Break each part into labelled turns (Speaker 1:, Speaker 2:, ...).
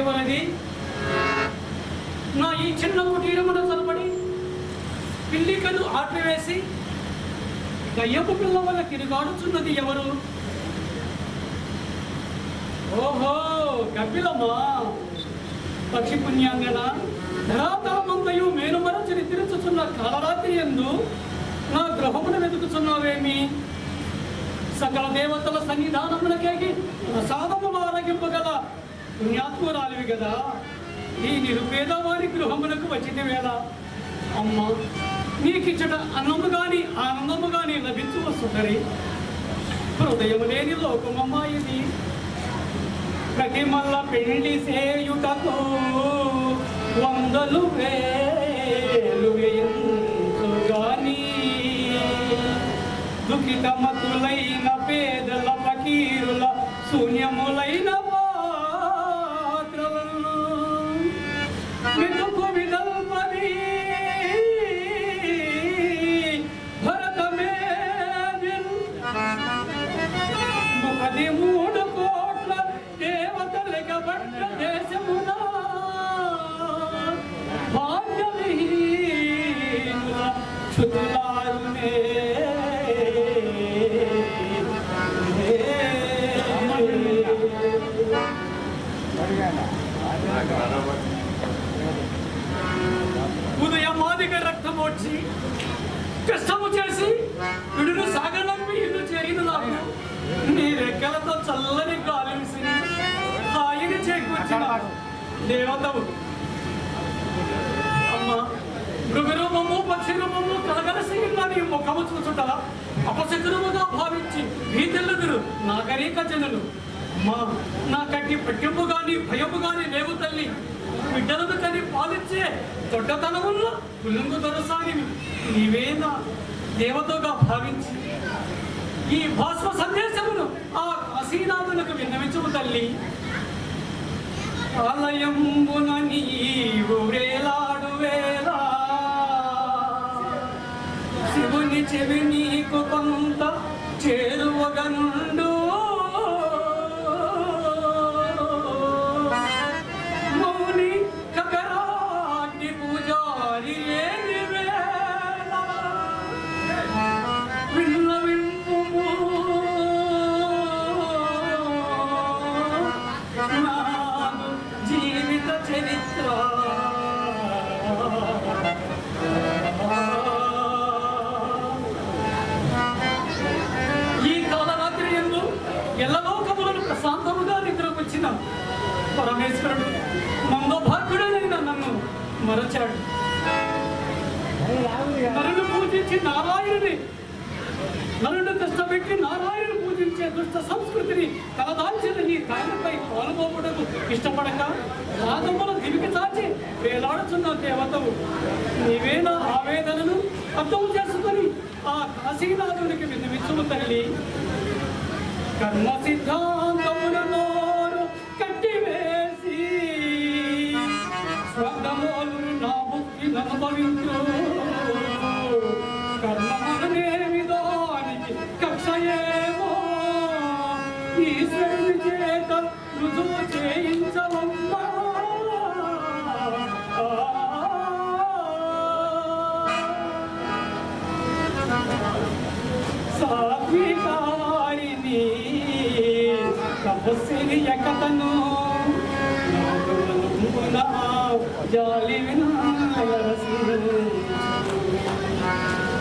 Speaker 1: ఎవరది నా ఈ చిన్న కుటీరమున తలబడి పిల్లికలు ఆపివేసి దయ్యపు పిల్ల వల్ల తిరుగాడుచున్నది ఎవరు? ఓహో కపిలమ్మా పక్షి పుణ్యాంగన? ధరాతలమంతయు మేనుమరచని తిరుచుచున్న కాలరాత్రి ఎందు నా గ్రహమున వెతుకుచున్నావేమి? సకల దేవతల సన్నిధానములకేగి ప్రసాదములు ఆరగింపగల పుణ్యాత్మురాలివి కదా. ఈ నిరుపేదవారి గృహమునకు వచ్చిన వేళ. అమ్మ నీకిచ్చట అన్నము కానీ ఆనందము కానీ లభించు వస్తుందరి. హృదయం లేని లోకమమ్మా ఇది. ప్రతి మల్ల పెళ్ళి సేయుటకు వందలు వేలు వేయంచు దుఃఖిత మతులైన పేదల ఫకీరుల శూన్యములైన దేవతవు అమ్మ మృగరూపము పక్షి రూపము కలగలసి నీ ముఖము చూచుట అపశకురముగా భావించి భీతెల్లుదురు నా నాగరిక జనులు. మా నా కట్టి పట్టింపు గాని భయము గాని లేవు తల్లి. బిడ్డలను కని పాలించే దొడ్డతనముల్లో పులుంగు దొరసానివి. నీవేనా దేవతగా భావించి ఈ భాస్వ సందేశమును ఆ కాశీనాథులకు విన్నవించుము తల్లి. ఆలయంబున నీవు వేలాడు వేలా శివుని చెవి నీకు కొంత చేరువగనుండు. నరుడు పూజించి నారాయణుని. నరుడు కష్టపెట్టి నారాయణుడు పూజించే దుష్ట సంస్కృతిని తలదాల్చిన నీ కాయలపై పాల్గొనకు ఇష్టపడక రాగముల దివికి చాచి వేలాడుతున్న దేవతవు. నీవే నా ఆవేదనను అర్థం చేసుకొని ఆ కాశీనాథునికి విన్నవించుము తల్లి. కర్మసిద్ధ తపస్సిని జాలి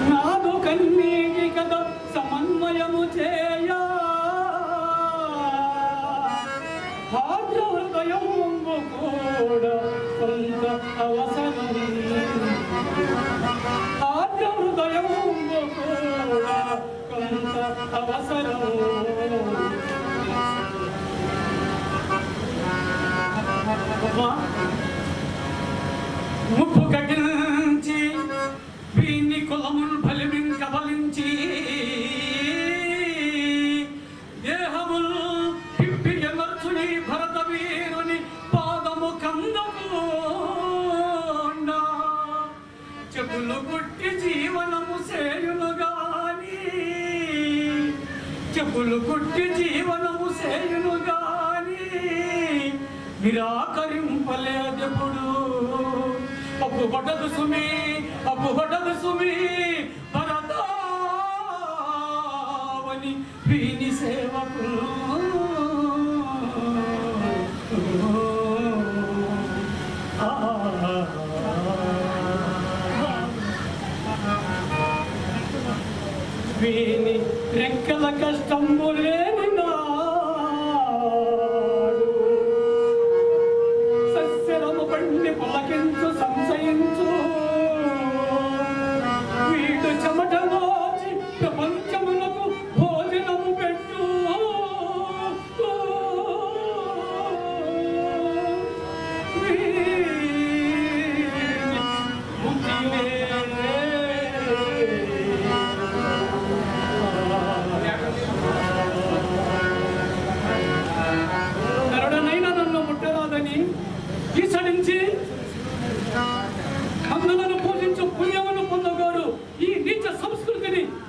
Speaker 1: నాదు కన్నీటి కథ సమన్వయము చేయ. భాద్ర కూడా కొంత అవసరం. ఆద్య కూడా కొంత అవసరం. ముప్పు కట్టించి వీని కులమును బలిమింక కబలించి దేహములు పిప్పి ఎమర్చుని భరత వీరుని పాదము కందము చెప్పులు గుట్టి జీవనము సేయును గాని చెప్పులు గుట్టి జీవనము సేయులు గాని విరా అప్పు సుమి అప్పు పడ్డదు సుమి భరతావని వీని సేవకులు వీని రెక్కల కష్టము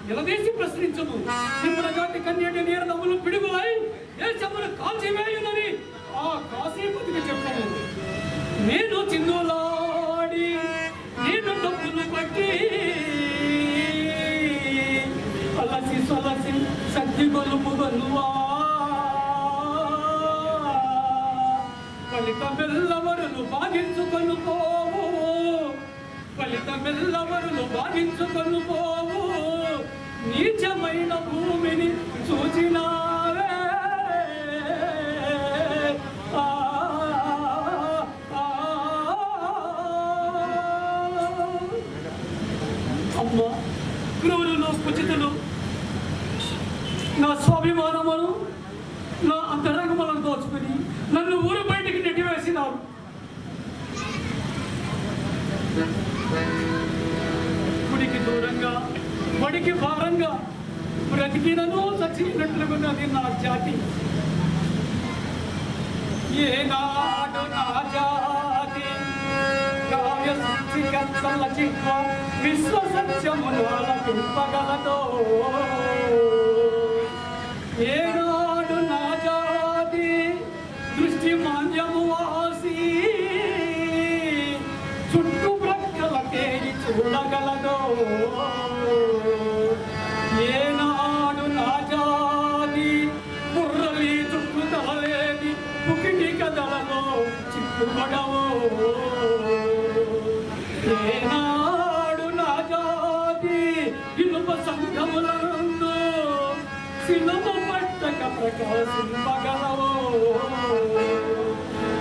Speaker 1: నిలదీసి ప్రశ్నించము తిమ్మలగాటి కన్యటి నీరు నవ్వులు పిడుగులై దేశమును కాల్చివేయునని ఆ కాశీపతి చిందులాడి నేను డబ్బులు పట్టి అలసి సలసి సత్తి గొలుపు గొలువా ఫలితమెల్లవరులు బాధించుకొని పోవు ఫలితమెల్లవరులు బాధించుకొని పోవు నీచమైన భూమిని చూచినా అమ్మ క్రూరులు కుచితులు నా స్వాభిమానమును నా అంతరంగములను దోచుకుని నన్ను ఊరు బయటికి నెట్టివేసినారు. గుడికి దూరంగా బడికి భారంగా బ్రతికినను చచ్చినట్లున్నది నా జాతి. ఏనాడు నా జాతి. కావ్య సంచికల చిత్వ విశ్వ ఏనాడు నా జాతి దృష్టి మాంద్యము వాసి చుట్టూ ప్రక్కల చూడగలదో. ఏనాడు నా జాతి బుర్రలి చుట్టూ తలలేని పుకిటి కదలలో చిక్కుపడవో. ఏనాడు నా జాతి ఇనుప సంఘములందు సినము పట్టక ప్రకాశింపగలవో.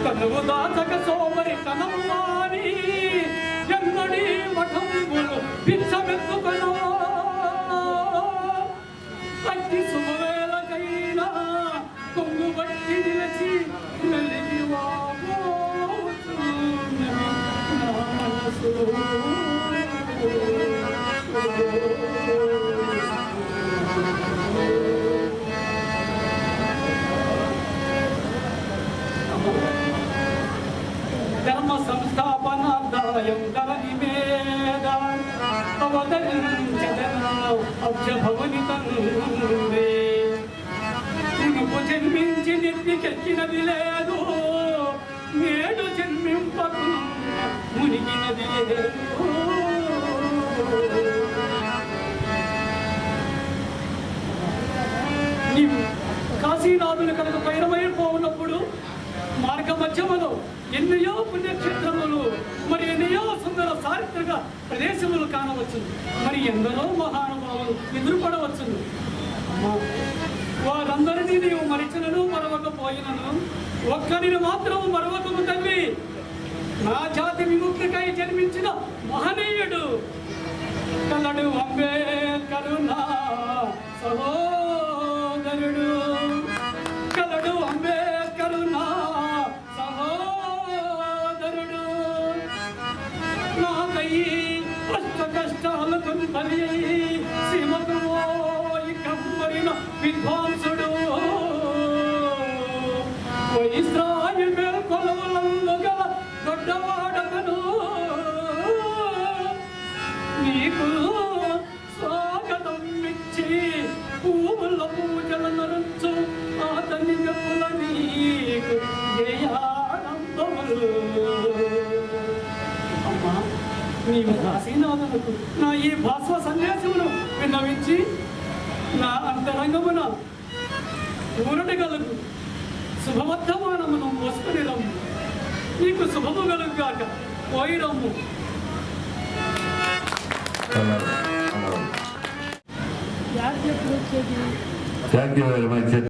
Speaker 1: తనువు దాచక సోమరి తనము మాని ఎన్నడీ మఠంబులు పిచ్చమెత్తుక జన్మించి నెత్తికెక్కినది లేదు. నేడు జన్మింపకు మునిగినది లేదు. కాశీనాథులు కాశీనాథుని కనుక పైరమైపోయినప్పుడు మార్గ మధ్యములో ఎన్నయో పుణ్యక్షేత్రములు మరి ఎన్నయో సుందర చారిత్రక ప్రదేశములు కానవచ్చు మరి ఎందరో మహానుభావులు ఎదురుపడవచ్చు వారందరినీ నీవు మరిచినను మరవకపోయినను. ఒక్కరిని మాత్రం మరవకము తల్లి. నా జాతి విముక్తికై జన్మించిన మహనీయుడు. కలడు అంబేద్కరు నా సహోదరుడు. విన్నవించి నా అంతరంగమున ఊరటగలకు శుభవర్ధమానమును మోసుకొని రమ్ము. నీకు శుభము కలుగుగాక పోయి రమ్ము.
Speaker 2: అలాగే అలాగే
Speaker 3: యాడ్ ఎప్పుడు